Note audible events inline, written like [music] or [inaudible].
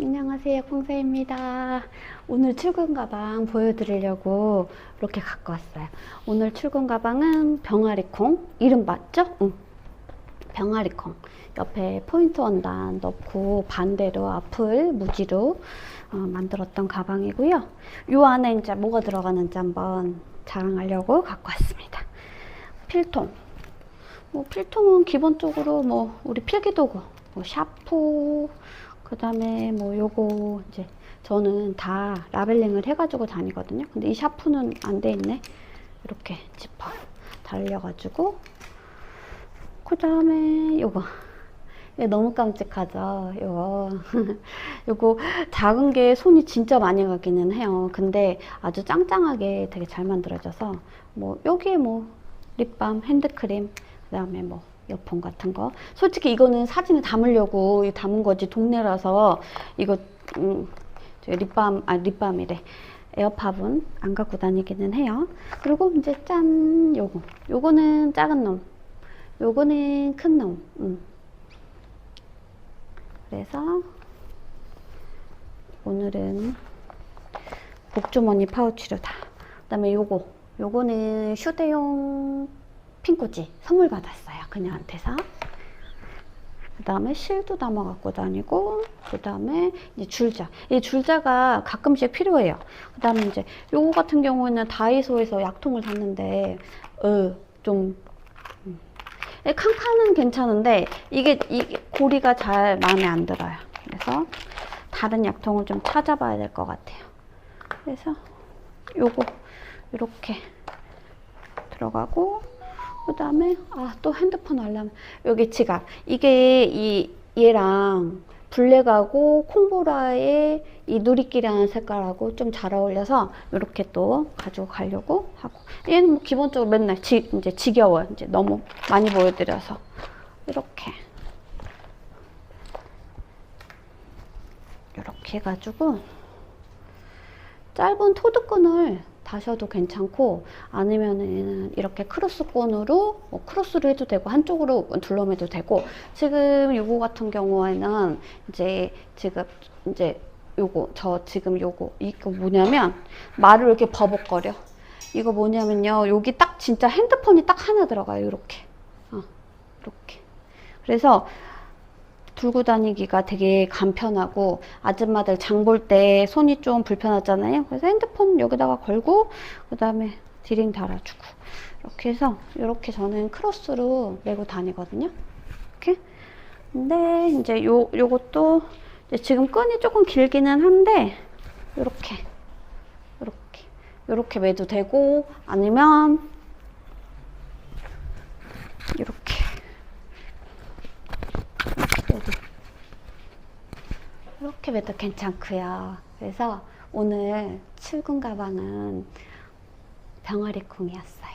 안녕하세요 콩사입니다. 오늘 출근 가방 보여드리려고 이렇게 갖고 왔어요. 오늘 출근 가방은 병아리콩 이름 맞죠? 응. 병아리콩. 옆에 포인트 원단 넣고 반대로 앞을 무지로 어, 만들었던 가방이고요. 이 안에 이제 뭐가 들어가는지 한번 자랑하려고 갖고 왔습니다. 필통. 뭐 필통은 기본적으로 뭐 우리 필기도구 뭐 샤프 그 다음에 뭐 요거 이제 저는 다 라벨링을 해가지고 다니거든요. 근데 이 샤프는 안 돼 있네. 이렇게 지퍼 달려가지고. 그 다음에 요거 너무 깜찍하죠? 요거. [laughs] 요거 작은 게 손이 진짜 많이 가기는 해요. 근데 아주 짱짱하게 되게 잘 만들어져서 뭐 여기에 뭐 립밤 핸드크림 그 다음에 뭐 이어폰 같은 거. 솔직히 이거는 사진에 담으려고 담은 거지 동네라서 이거 음, 저 립밤 아 립밤이래. 에어팝은 안 갖고 다니기는 해요. 그리고 이제 짠 요거. 요거는 작은 놈. 요거는 큰놈. 음. 그래서 오늘은 복주머니 파우치로 다. 그 다음에 요거. 요거는 휴대용 핑꽂이 선물 받았어요 그녀한테서. 그 다음에 실도 담아 갖고 다니고 그 다음에 이제 줄자. 이 줄자가 가끔씩 필요해요. 그 다음에 이제 요거 같은 경우는 다이소에서 약통을 샀는데 어 좀 음. 이 칸칸은 괜찮은데 이게 이 고리가 잘 마음에 안 들어요. 그래서 다른 약통을 좀 찾아봐야 될 것 같아요. 그래서 요거 이렇게 들어가고 그 다음에 아 또 핸드폰 알람. 여기 지갑. 이게 이 얘랑 블랙하고 콩보라의 이 누리끼리하는 색깔하고 좀 잘 어울려서 이렇게 또 가지고 가려고 하고. 얘는 뭐 기본적으로 맨날 지, 이제 지겨워요 이제 너무 많이 보여드려서. 이렇게. 이렇게 해가지고 짧은 토드끈을 다셔도 괜찮고 아니면은 이렇게 크로스끈으로 뭐 크로스로 해도 되고 한쪽으로 둘러매도 되고 지금 요거 같은 경우에는 이제 지금 이제 요거 저 지금 요거 이거 뭐냐면 말을 이렇게 버벅거려. 이거 뭐냐면요 여기 딱 진짜 핸드폰이 딱 하나 들어가요 이렇게. 어, 이렇게. 그래서 들고 다니기가 되게 간편하고 아줌마들 장 볼 때 손이 좀 불편하잖아요. 그래서 핸드폰 여기다가 걸고 그 다음에 디링 달아주고 이렇게 해서 이렇게 저는 크로스로 메고 다니거든요. 이렇게. 근데 이제 요 요것도 지금 끈이 조금 길기는 한데 이렇게 이렇게 이렇게 매도 되고 아니면 이렇게 이렇게 매도 괜찮고요. 그래서 오늘 출근 가방은 병아리 콩이었어요.